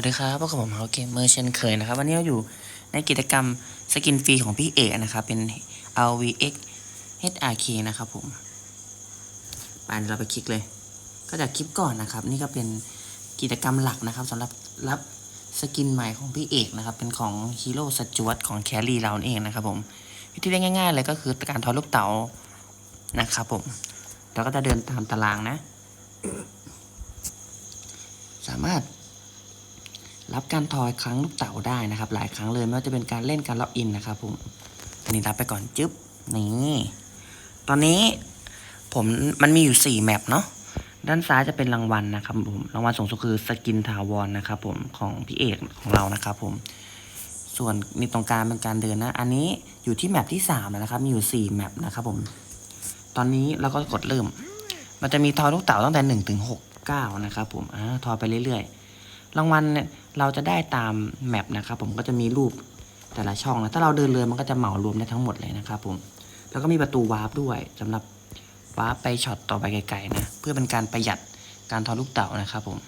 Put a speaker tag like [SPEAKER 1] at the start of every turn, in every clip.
[SPEAKER 1] วัสดีครับพวกบผมเฮาเกมเมอร์เช่นเคยนะครับ วันนี้เราอยู่ในกิจกรรมสกินฟรีของพี่เอกนะครับ เป็น LVX HRK นะครับผมไปเดี๋ยวเราไปคลิกเลย ก็จากคลิปก่อนนะครับ นี่ก็เป็นกิจกรรมหลักนะครับสำหรับรับสกินใหม่ของพี่เอกนะครับ เป็นของฮีโร่สจวตของแครี่เราเองนะครับผม วิธีเล่นง่ายๆเลยก็คือการทอยลูกเต๋านะครับผมเราก็จะเดินตามตารางนะ สามารถ รับการทอยครั้งลูกเต๋าได้นะครับ หลายครั้งเลยไม่ว่าจะเป็นการเล่นการล็อกอินนะครับผมอันนี้รับไปก่อนจึ๊บนี่ตอนนี้ผมมันมีอยู่ 4 แมปเนาะด้านซ้ายจะเป็นรางวัลนะครับผมรางวัลสูงสุดคือสกินทาวรนะครับผมของพี่เอกของเรานะครับผมส่วนมีตรงกลางเป็นการเดินนะ อันนี้อยู่ที่แมปที่3แล้วนะครับ มีอยู่ 4 แมปนะครับผม ตอนนี้เราก็กดเริ่ม มันจะมีทอยลูกเต๋าตั้งแต่1ถึง6 9นะครับผมอ่าทอยไปเรื่อยๆ รางวัลเนี่ยเราจะได้ตามแมปนะครับผมก็จะมีรูปแต่ละช่องนะถ้าเราเดินเลยมันก็จะเหมารวมได้ทั้งหมดเลยนะครับผมแล้วก็มีประตูวาร์ปด้วยสำหรับวาร์ปไปช็อตต่อไปไกลๆนะเพื่อเป็นการประหยัดการทอลูกเต่านะครับผม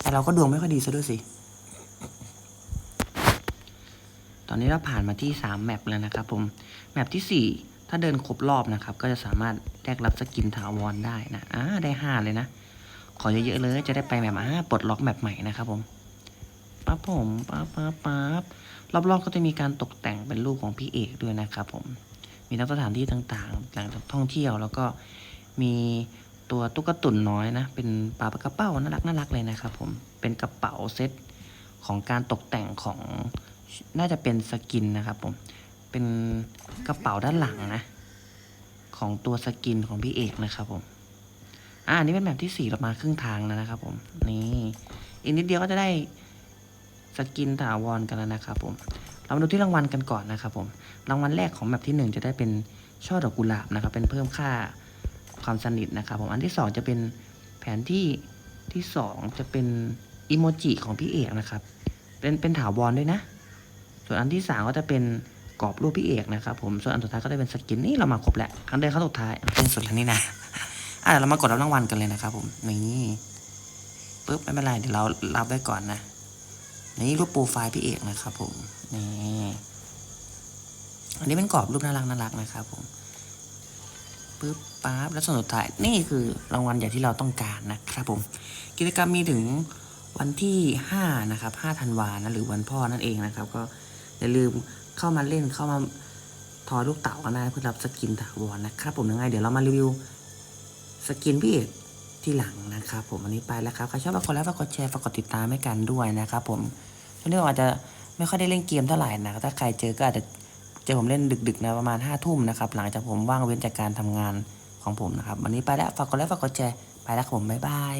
[SPEAKER 1] แต่เราก็ดวงไม่ค่อยดีซะด้วยสิตอนนี้เราผ่านมาที่ 3 แมปแล้วนะครับผม แมปที่ 4 ถ้าเดินครบรอบนะครับ ก็จะสามารถแลกรับสกินถาวรได้นะอ่าได้ 5 เลยนะ ขอเยอะๆเลย จะได้ไปแมปอ่าปลดล็อกแมปใหม่นะครับผมปั๊บผมปั๊บปั๊บปั๊บรอบๆก็จะมีการตกแต่งเป็นรูปของพี่เอกด้วยนะครับผมมีทั้งสถานที่ต่างๆแหล่งท่องเที่ยว แล้วก็มีตัวตุ๊กตุ่นน้อยนะ เป็นปลาปลากระเป้าน่ารักน่ารักเลยนะครับผมเป็นกระเป๋าเซตของการตกแต่งของน่าจะเป็นสกินนะครับผมเป็นกระเป๋าด้านหลังนะ ของตัวสกินของพี่เอกนะครับผม อ่าอันนี้เป็นแบบที่สี่เรามาครึ่งทางแล้วนะครับ ผม นี่อีกนิดเดียวก็จะได้สกินถาวรกันแล้วนะครับผม เรามาดูที่รางวัลกันก่อนนะครับผม รางวัลแรกของแบบที่หนึ่งจะได้เป็นช่อดอกกุหลาบนะครับ เป็นเพิ่มค่าความสนิทนะครับ ผม อันที่สองจะเป็นแผนที่ที่สองจะเป็นอิโมจิของพี่เอกนะครับ เป็นเป็นถาวรด้วยนะ ส่วนอันที่สามก็จะเป็นกรอบรูปพี่เอกนะครับ ผม ส่วนอันสุดท้ายก็จะเป็นสกินนี่เรามาครบแหล้วครั้งเดินครั้งสุดท้ายเป็นสุดแล้วนี่นะ อะเรามากดรับรางวัลกันเลยนะครับผมนี่ปุ๊บไม่เป็นไรเดี๋ยวเรารับไว้ก่อนนะนี่รูปโปรไฟล์พี่เอกนะครับผมนี่อันนี้เป็นกรอบรูปน่ารักน่ารักนะครับผมปุ๊บปั๊บแล้วส่วนสุดท้ายนี่คือรางวัลใหญ่ที่เราต้องการนะครับผม กิจกรรมมีถึงวันที่ 5 นะครับ5ธันวานะหรือวันพ่อนั่นเองนะครับ ก็อย่าลืมเข้ามาเล่นเข้ามาทอลูกเต๋ากันได้เพื่อรับสกินถาวรนะครับผมยังไง เดี๋ยวเรามารีวิว สกินพี่เอกที่หลังนะครับผมวันนี้ไปแล้วครับใครชอบฝากกดไลค์ฝากกดแชร์ฝากกดติดตามให้กันด้วยนะครับผมช่วงนี้ผมอาจจะไม่ค่อยได้เล่นเกมเท่าไหร่นะถ้าใครเจอก็อาจจะเจอผมเล่นดึกๆนะประมาณห้าทุ่มนะครับหลังจากผมว่างเว้นจากการทำงานของผมนะครับวันนี้ไปแล้วฝากกดไลค์ฝากกดแชร์ไปแล้วครับผมบ๊ายบาย